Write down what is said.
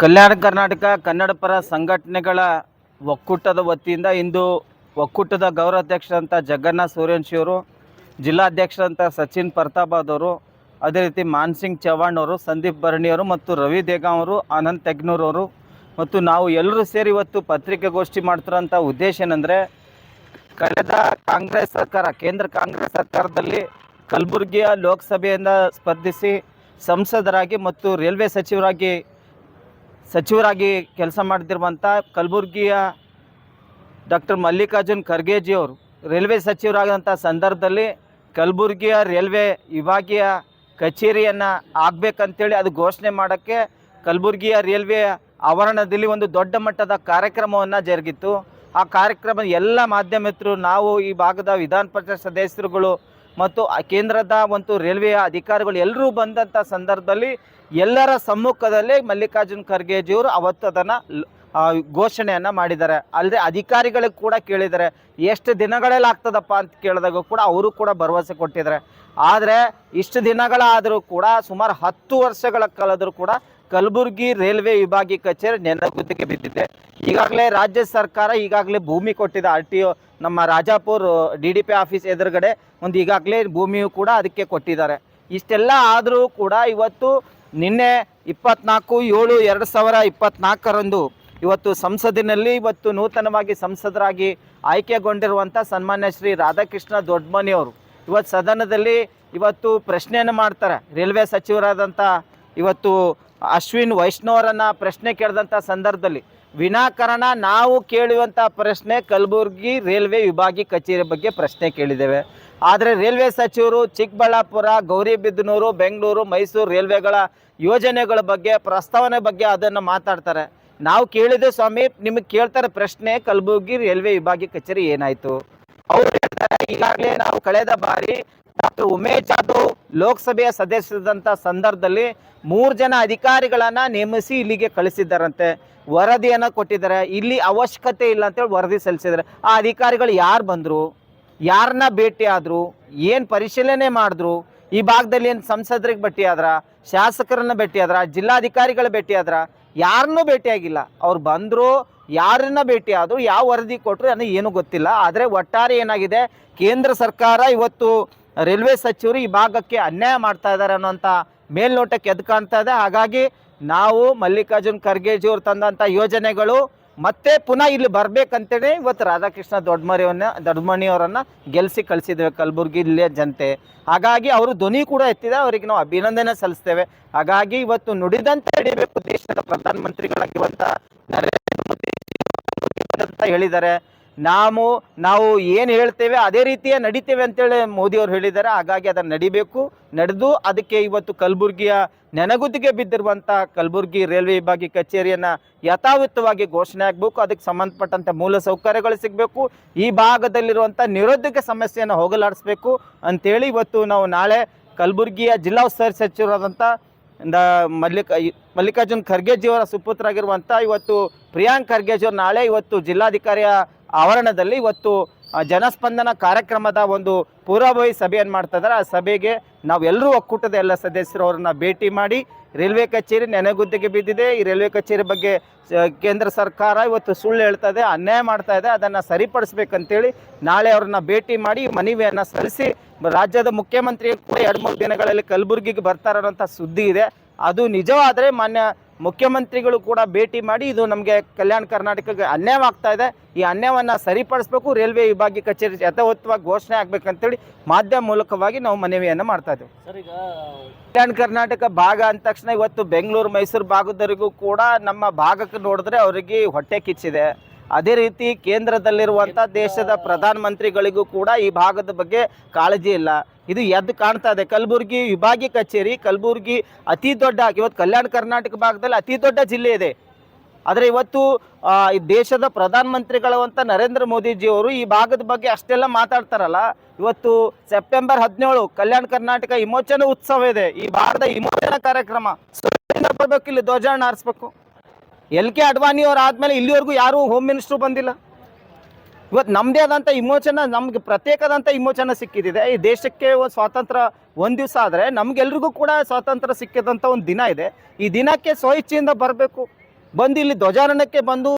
ಕಲ್ಯಾಣ ಕರ್ನಾಟಕ ಕನ್ನಡ ಪರ ಸಂಘಟನೆಗಳ ಒಕ್ಕೂಟದ ವತಿಯಿಂದ ಇಂದು ಒಕ್ಕೂಟದ ಗೌರವಾಧ್ಯಕ್ಷರಂತ ಜಗನ್ನಾಥ್ ಸೂರ್ಯವಂಶಿಯವರು ಜಿಲ್ಲಾಧ್ಯಕ್ಷರಂಥ ಸಚಿನ್ ಪ್ರತಾಪಾದ್ ಅವರು ಅದೇ ರೀತಿ ಮಾನ್ಸಿಂಗ್ ಚವ್ಹಾಣ್ ಅವರು, ಸಂದೀಪ್ ಭರಣಿಯವರು ಮತ್ತು ರವಿ ದೇಗಾಂ ಅವರು, ಆನಂದ್ ತೆಗ್ನೂರ್ ಅವರು ಮತ್ತು ನಾವು ಎಲ್ಲರೂ ಸೇರಿ ಇವತ್ತು ಪತ್ರಿಕೆಗೋಷ್ಠಿ ಮಾಡ್ತಿರೋಂಥ ಉದ್ದೇಶ ಏನಂದರೆ, ಕಳೆದ ಕಾಂಗ್ರೆಸ್ ಸರ್ಕಾರ, ಕೇಂದ್ರ ಕಾಂಗ್ರೆಸ್ ಸರ್ಕಾರದಲ್ಲಿ ಕಲಬುರಗಿಯ ಲೋಕಸಭೆಯಿಂದ ಸ್ಪರ್ಧಿಸಿ ಸಂಸದರಾಗಿ ಮತ್ತು ರೈಲ್ವೆ ಸಚಿವರಾಗಿ ಸಚಿವರಾಗಿ ಕೆಲಸ ಮಾಡ್ತಿರುವಂಥ ಕಲಬುರಗಿಯ ಡಾಕ್ಟರ್ ಮಲ್ಲಿಕಾರ್ಜುನ್ ಖರ್ಗೆಜಿ ಅವರು ರೈಲ್ವೆ ಸಚಿವರಾದಂಥ ಸಂದರ್ಭದಲ್ಲಿ ಕಲಬುರಗಿಯ ರೈಲ್ವೆ ವಿಭಾಗೀಯ ಕಚೇರಿಯನ್ನು ಆಗಬೇಕಂತೇಳಿ ಅದು ಘೋಷಣೆ ಮಾಡೋಕ್ಕೆ ಕಲಬುರಗಿಯ ರೈಲ್ವೆ ಆವರಣದಲ್ಲಿ ಒಂದು ದೊಡ್ಡ ಮಟ್ಟದ ಕಾರ್ಯಕ್ರಮವನ್ನು ಜರುಗಿತ್ತು. ಆ ಕಾರ್ಯಕ್ರಮ ಎಲ್ಲ ಮಾಧ್ಯಮಿತರು ನಾವು ಈ ಭಾಗದ ವಿಧಾನ ಪರಿಷತ್ ಸದಸ್ಯರುಗಳು ಮತ್ತು ಕೇಂದ್ರದ ಒಂದು ರೈಲ್ವೆಯ ಅಧಿಕಾರಿಗಳು ಎಲ್ಲರೂ ಬಂದಂಥ ಸಂದರ್ಭದಲ್ಲಿ ಎಲ್ಲರ ಸಮ್ಮುಖದಲ್ಲಿ ಮಲ್ಲಿಕಾರ್ಜುನ್ ಖರ್ಗೆಜಿಯವರು ಅವತ್ತು ಅದನ್ನು ಘೋಷಣೆಯನ್ನು ಮಾಡಿದ್ದಾರೆ. ಅಲ್ಲದೆ ಅಧಿಕಾರಿಗಳಿಗೆ ಕೂಡ ಕೇಳಿದ್ದಾರೆ, ಎಷ್ಟು ದಿನಗಳಲ್ಲಿ ಆಗ್ತದಪ್ಪ? ಅಂತ ಕೇಳಿದಾಗ ಕೂಡ ಅವರು ಕೂಡ ಭರವಸೆ ಕೊಟ್ಟಿದ್ದಾರೆ. ಆದರೆ ಇಷ್ಟು ದಿನಗಳಾದರೂ ಕೂಡ ಸುಮಾರು ಹತ್ತು ವರ್ಷಗಳ ಕಾಲದರೂ ಕೂಡ ಕಲಬುರಗಿ ರೈಲ್ವೆ ವಿಭಾಗೀಯ ಕಚೇರಿ ನೆನಗುತ್ತಿಗೆ ಬಿದ್ದಿದೆ. ಈಗಾಗಲೇ ರಾಜ್ಯ ಸರ್ಕಾರ ಈಗಾಗಲೇ ಭೂಮಿ ಕೊಟ್ಟಿದೆ ಆರ್ ಟಿ ಒ ನಮ್ಮ Rajapur D D P office ಎದುರುಗಡೆ. ಒಂದು ಈಗಾಗಲೇ ಭೂಮಿಯು ಕೂಡ ಅದಕ್ಕೆ ಕೊಟ್ಟಿದ್ದಾರೆ. ಇಷ್ಟೆಲ್ಲ ಆದರೂ ಕೂಡ ಇವತ್ತು ನಿನ್ನೆ ಇಪ್ಪತ್ನಾಲ್ಕು ಏಳು ಎರಡು ಸಾವಿರ ಇಪ್ಪತ್ನಾಲ್ಕರಂದು ಇವತ್ತು ಸಂಸದಿನಲ್ಲಿ ಇವತ್ತು ನೂತನವಾಗಿ ಸಂಸದರಾಗಿ ಆಯ್ಕೆಗೊಂಡಿರುವಂಥ ಸನ್ಮಾನ್ಯ ಶ್ರೀ ರಾಧಾಕೃಷ್ಣ ದೊಡ್ಡಮನಿಯವರು ಇವತ್ತು ಸದನದಲ್ಲಿ ಇವತ್ತು ಪ್ರಶ್ನೆಯನ್ನು ಮಾಡ್ತಾರೆ. ರೈಲ್ವೆ ಸಚಿವರಾದಂಥ ಇವತ್ತು ಅಶ್ವಿನ್ ವೈಷ್ಣವರನ್ನು ಪ್ರಶ್ನೆ ಕೇಳಿದಂಥ ಸಂದರ್ಭದಲ್ಲಿ, ವಿನಾಕಾರಣ ನಾವು ಕೇಳುವಂಥ ಪ್ರಶ್ನೆ ಕಲಬುರಗಿ ರೈಲ್ವೆ ವಿಭಾಗೀಯ ಕಚೇರಿ ಬಗ್ಗೆ ಪ್ರಶ್ನೆ ಕೇಳಿದ್ದೇವೆ. ಆದರೆ ರೈಲ್ವೆ ಸಚಿವರು ಚಿಕ್ಕಬಳ್ಳಾಪುರ, ಗೌರಿಬಿದನೂರು, ಬೆಂಗಳೂರು, ಮೈಸೂರು ರೈಲ್ವೆಗಳ ಯೋಜನೆಗಳ ಬಗ್ಗೆ, ಪ್ರಸ್ತಾವನೆ ಬಗ್ಗೆ ಅದನ್ನು ಮಾತಾಡ್ತಾರೆ. ನಾವು ಕೇಳಿದೆ ಸ್ವಾಮಿ, ನಿಮಗೆ ಕೇಳ್ತಾರೆ ಪ್ರಶ್ನೆ, ಕಲಬುರಗಿ ರೈಲ್ವೆ ವಿಭಾಗೀಯ ಕಚೇರಿ ಏನಾಯಿತು? ಅವರು ಹೇಳ್ತಾರೆ, ಈಗಾಗಲೇ ನಾವು ಕಳೆದ ಬಾರಿ ಡಾಕ್ಟರ್ ಉಮೇಶ್ ಜಾಧವ್ ಲೋಕಸಭೆಯ ಸದಸ್ಯರಾದಂಥ ಸಂದರ್ಭದಲ್ಲಿ ಮೂರು ಜನ ಅಧಿಕಾರಿಗಳನ್ನು ನೇಮಿಸಿ ಇಲ್ಲಿಗೆ ಕಳಿಸಿದ್ದಾರಂತೆ. ವರದಿಯನ್ನು ಕೊಟ್ಟಿದ್ದಾರೆ. ಇಲ್ಲಿ ಅವಶ್ಯಕತೆ ಇಲ್ಲ ಅಂತೇಳಿ ವರದಿ ಸಲ್ಲಿಸಿದ್ದಾರೆ. ಆ ಅಧಿಕಾರಿಗಳು ಯಾರು ಬಂದರು? ಯಾರನ್ನ ಭೇಟಿ ಆದರು? ಏನು ಪರಿಶೀಲನೆ ಮಾಡಿದ್ರು? ಈ ಭಾಗದಲ್ಲಿ ಏನು ಸಂಸದರಿಗೆ ಭೇಟಿ ಆದ್ರ? ಶಾಸಕರನ್ನ ಭೇಟಿ ಆದ್ರ? ಜಿಲ್ಲಾಧಿಕಾರಿಗಳ ಭೇಟಿ ಆದ್ರ? ಯಾರನ್ನೂ ಭೇಟಿಯಾಗಿಲ್ಲ ಅವ್ರು ಬಂದರು, ಯಾರನ್ನ ಭೇಟಿ ಆದರು, ಯಾವ ವರದಿ ಕೊಟ್ಟರು ನನಗೆ ಏನೂ ಗೊತ್ತಿಲ್ಲ. ಆದರೆ ಒಟ್ಟಾರೆ ಏನಾಗಿದೆ? ಕೇಂದ್ರ ಸರ್ಕಾರ ಇವತ್ತು ರೈಲ್ವೆ ಸಚಿವರು ಈ ಭಾಗಕ್ಕೆ ಅನ್ಯಾಯ ಮಾಡ್ತಾ ಇದ್ದಾರೆ ಅನ್ನೋಂಥ ಮೇಲ್ನೋಟಕ್ಕೆ ಎದ್ದು ಕಾಣ್ತಾ ಇದೆ. ಹಾಗಾಗಿ ನಾವು ಮಲ್ಲಿಕಾರ್ಜುನ್ ಖರ್ಗೆಜಿ ಅವ್ರು ತಂದಂಥ ಯೋಜನೆಗಳು ಮತ್ತೆ ಪುನಃ ಇಲ್ಲಿ ಬರ್ಬೇಕಂತೇಳಿ ಇವತ್ತು ರಾಧಾಕೃಷ್ಣ ದೊಡ್ಡಮರಿಯವನ್ನ ದೊಡ್ಡಮಣಿಯವರನ್ನು ಗೆಲ್ಲಿಸಿ ಕಳಿಸಿದ್ದೇವೆ ಕಲಬುರಗಿ ಇಲ್ಲಿಯ ಜನತೆ. ಹಾಗಾಗಿ ಅವರು ಧ್ವನಿ ಕೂಡ ಎತ್ತಿದೆ. ಅವರಿಗೆ ನಾವು ಅಭಿನಂದನೆ ಸಲ್ಲಿಸ್ತೇವೆ. ಹಾಗಾಗಿ ಇವತ್ತು ನುಡಿದಂತೆ ಹಿಡಿಬೇಕು ದೇಶದ ಪ್ರಧಾನಮಂತ್ರಿಗಳಾಗಿರುವಂಥ ನರೇಂದ್ರ ಮೋದಿ ಅಂತ ಹೇಳಿದ್ದಾರೆ. ನಾವು ನಾವು ಏನು ಹೇಳ್ತೇವೆ ಅದೇ ರೀತಿಯ ನಡಿತೇವೆ ಅಂತೇಳಿ ಮೋದಿ ಅವರು ಹೇಳಿದ್ದಾರೆ. ಹಾಗಾಗಿ ಅದನ್ನು ನಡಿಬೇಕು. ನಡೆದು ಅದಕ್ಕೆ ಇವತ್ತು ಕಲಬುರಗಿಯ ನೆನಗುದಿಗೆ ಬಿದ್ದಿರುವಂಥ ಕಲಬುರಗಿ ರೈಲ್ವೆ ವಿಭಾಗೀಯ ಕಚೇರಿಯನ್ನು ಯಥಾವತ್ತವಾಗಿ ಘೋಷಣೆ ಆಗಬೇಕು. ಅದಕ್ಕೆ ಸಂಬಂಧಪಟ್ಟಂಥ ಮೂಲ ಸೌಕರ್ಯಗಳು ಸಿಗಬೇಕು. ಈ ಭಾಗದಲ್ಲಿರುವಂಥ ನಿರುದ್ಯೋಗ ಸಮಸ್ಯೆಯನ್ನು ಹೋಗಲಾಡಿಸ್ಬೇಕು ಅಂತೇಳಿ ಇವತ್ತು ನಾವು ನಾಳೆ ಕಲಬುರಗಿಯ ಜಿಲ್ಲಾ ಉಸ್ತುವಾರಿ ಸಚಿವರಾದಂಥ ಮಲ್ಲಿಕ, ಮಲ್ಲಿಕಾರ್ಜುನ್ ಖರ್ಗೆಜಿಯವರ ಸುಪುತ್ರರಾಗಿರುವಂಥ ಇವತ್ತು ಪ್ರಿಯಾಂಕ್ ಖರ್ಗೆಜಿಯವರು ನಾಳೆ ಇವತ್ತು ಜಿಲ್ಲಾಧಿಕಾರಿಯ ಆವರಣದಲ್ಲಿ ಇವತ್ತು ಜನಸ್ಪಂದನ ಕಾರ್ಯಕ್ರಮದ ಒಂದು ಪೂರ್ವಭಾವಿ ಸಭೆಯನ್ನು ಮಾಡ್ತಾ ಇದ್ದಾರೆ ಆ ಸಭೆಗೆ ನಾವೆಲ್ಲರೂ ಒಕ್ಕೂಟದ ಎಲ್ಲ ಸದಸ್ಯರು ಅವರನ್ನ ಭೇಟಿ ಮಾಡಿ, ರೈಲ್ವೆ ಕಚೇರಿ ನೆನೆಗುದ್ದಿಗೆ ಬಿದ್ದಿದೆ. ಈ ರೈಲ್ವೆ ಕಚೇರಿ ಬಗ್ಗೆ ಕೇಂದ್ರ ಸರ್ಕಾರ ಇವತ್ತು ಸುಳ್ಳು ಹೇಳ್ತಾ ಇದೆ, ಅನ್ಯಾಯ ಮಾಡ್ತಾ ಇದೆ, ಅದನ್ನು ಸರಿಪಡಿಸ್ಬೇಕಂತೇಳಿ ನಾಳೆ ಅವ್ರನ್ನ ಭೇಟಿ ಮಾಡಿ, ಮನವಿಯನ್ನು ಸಲ್ಲಿಸಿ, ರಾಜ್ಯದ ಮುಖ್ಯಮಂತ್ರಿ ಕೂಡ ಎರಡು ಮೂರು ದಿನಗಳಲ್ಲಿ ಕಲಬುರಗಿಗೆ ಬರ್ತಾರೆ ಅನ್ನೋಂಥ ಸುದ್ದಿ ಇದೆ. ಅದು ನಿಜವಾದರೆ ಮಾನ್ಯ ಮುಖ್ಯಮಂತ್ರಿಗಳು ಕೂಡ ಭೇಟಿ ಮಾಡಿ ಇದು ನಮಗೆ ಕಲ್ಯಾಣ ಕರ್ನಾಟಕಕ್ಕೆ ಅನ್ಯಾಯವಾಗ್ತಾ ಇದೆ. ಈ ಅನ್ಯಾಯವನ್ನು ಸರಿಪಡಿಸಬೇಕು. ರೈಲ್ವೆ ವಿಭಾಗೀಯ ಕಚೇರಿ ಯಥಾವತ್ತವಾಗಿ ಘೋಷಣೆ ಆಗ್ಬೇಕಂತೇಳಿ ಮಾಧ್ಯಮ ಮೂಲಕವಾಗಿ ನಾವು ಮನವಿಯನ್ನು ಮಾಡ್ತಾ ಇದ್ದೇವೆ. ಕಲ್ಯಾಣ ಕರ್ನಾಟಕ ಭಾಗ ಅಂದ ತಕ್ಷಣ ಇವತ್ತು ಬೆಂಗಳೂರು ಮೈಸೂರು ಭಾಗದವರಿಗೂ ಕೂಡ ನಮ್ಮ ಭಾಗಕ್ಕೆ ನೋಡಿದ್ರೆ ಅವರಿಗೆ ಹೊಟ್ಟೆ ಕಿಚ್ಚಿದೆ. ಅದೇ ರೀತಿ ಕೇಂದ್ರದಲ್ಲಿರುವಂಥ ದೇಶದ ಪ್ರಧಾನಮಂತ್ರಿಗಳಿಗೂ ಕೂಡ ಈ ಭಾಗದ ಬಗ್ಗೆ ಕಾಳಜಿ ಇಲ್ಲ. ಇದು ಎದ್ದು ಕಾಣ್ತಾ ಇದೆ. ಕಲಬುರಗಿ ವಿಭಾಗೀಯ ಕಚೇರಿ, ಕಲಬುರಗಿ ಅತಿ ದೊಡ್ಡ, ಇವತ್ತು ಕಲ್ಯಾಣ ಕರ್ನಾಟಕ ಭಾಗದಲ್ಲಿ ಅತಿ ದೊಡ್ಡ ಜಿಲ್ಲೆ ಇದೆ. ಆದರೆ ಇವತ್ತು ಈ ದೇಶದ ಪ್ರಧಾನಮಂತ್ರಿಗಳಂತ ನರೇಂದ್ರ ಮೋದಿಜಿಯವರು ಈ ಭಾಗದ ಬಗ್ಗೆ ಅಷ್ಟೆಲ್ಲ ಮಾತಾಡ್ತಾರಲ್ಲ. ಇವತ್ತು ಸೆಪ್ಟೆಂಬರ್ ಹದಿನೇಳು, ಕಲ್ಯಾಣ ಕರ್ನಾಟಕ ವಿಮೋಚನ ಉತ್ಸವ ಇದೆ. ಈ ಭಾಗದ ವಿಮೋಚನಾ ಕಾರ್ಯಕ್ರಮ. ಇಲ್ಲಿ ಧ್ವಜಾರಣ ಹಾರಿಸ್ಬೇಕು ಎಲ್ ಕೆ ಅಡ್ವಾಣಿ ಅವ್ರು ಆದಮೇಲೆ ಇಲ್ಲಿವರೆಗೂ ಯಾರೂ ಹೋಮ್ ಮಿನಿಸ್ಟ್ರು ಬಂದಿಲ್ಲ. ಇವತ್ತು ನಮ್ಮದೇ ಆದಂಥ ವಿಮೋಚನ, ನಮ್ಗೆ ಪ್ರತ್ಯೇಕದಂಥ ವಿಮೋಚನ ಸಿಕ್ಕಿದೆ ಈ ದೇಶಕ್ಕೆ ಒಂದು ಸ್ವಾತಂತ್ರ್ಯ ಒಂದು ದಿವಸ ಆದರೆ ನಮಗೆಲ್ರಿಗೂ ಕೂಡ ಸ್ವಾತಂತ್ರ್ಯ ಸಿಕ್ಕಿದಂಥ ಒಂದು ದಿನ ಇದೆ. ಈ ದಿನಕ್ಕೆ ಸ್ವಇಚ್ಛೆಯಿಂದ ಬರಬೇಕು. ಬಂದು ಇಲ್ಲಿ ಧ್ವಜಾರಣಕ್ಕೆ ಬಂದು